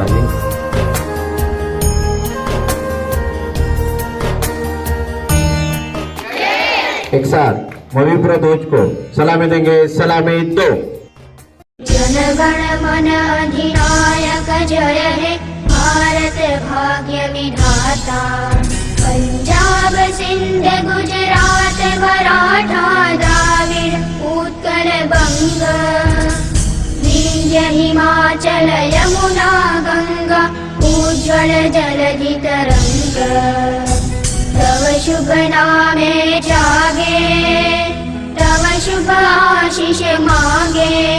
पानी एक साथ मवीपुरा ध्वज को सलामी देंगे, सलामी दो। जनगण मन अधिनायक जय हे भारत भाग्य विधाता पंजाब, सिंध, गुजरात, मराठा यमुना गङ्गा उज्ज्वल उज्जल तव शुभ नामे जागे तव शुभ आशिष मागे।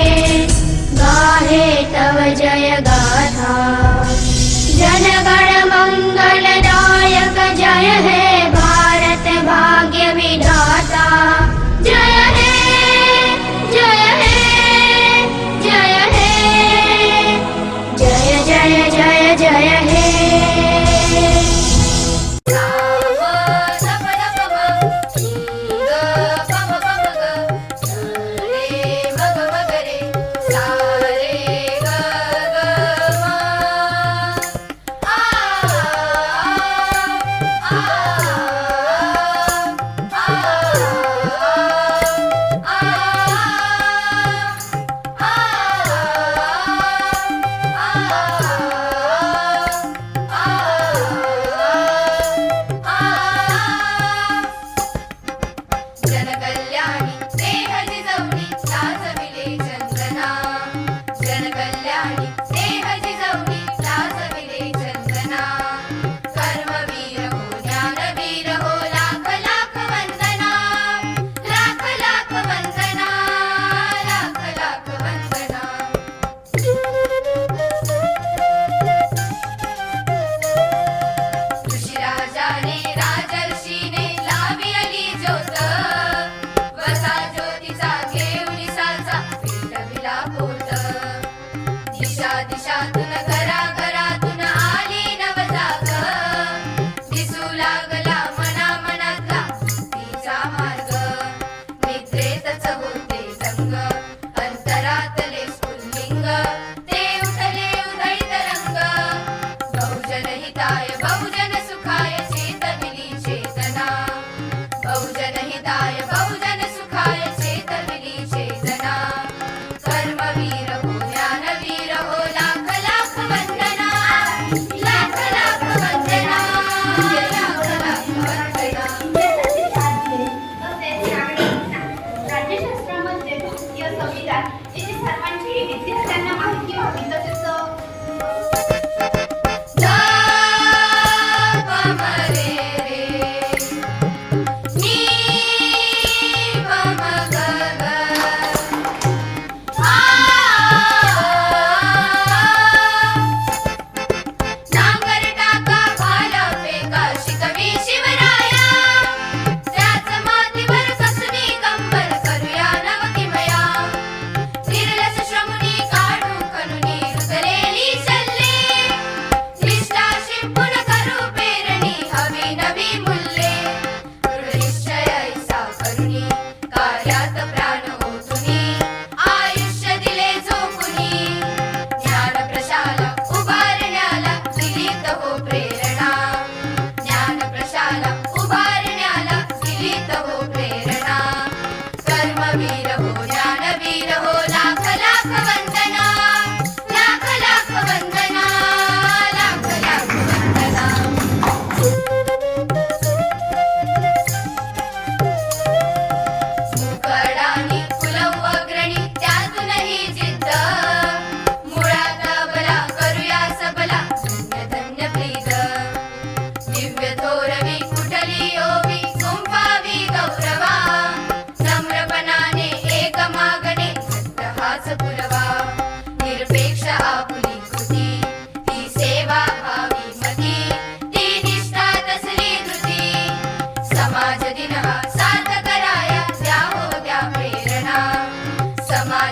दिशा दिशा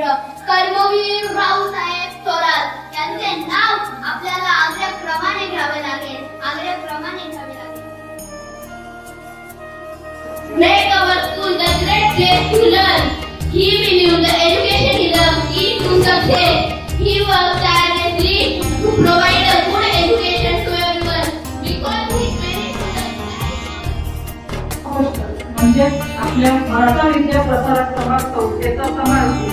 भूमिपुत्र कर्मवीर रावसाहेब थोरात यांचे नाव आपल्याला आग्रक्रमाने घ्यावे लागेल आग्रक्रमाने घ्यावे लागेल Make our school the great place to learn. He believed the education he loved lead to success. He worked tirelessly to provide a good education to everyone because he very म्हणजे आपल्या मराठा विद्या प्रसारक सभा संस्थेचा समावेश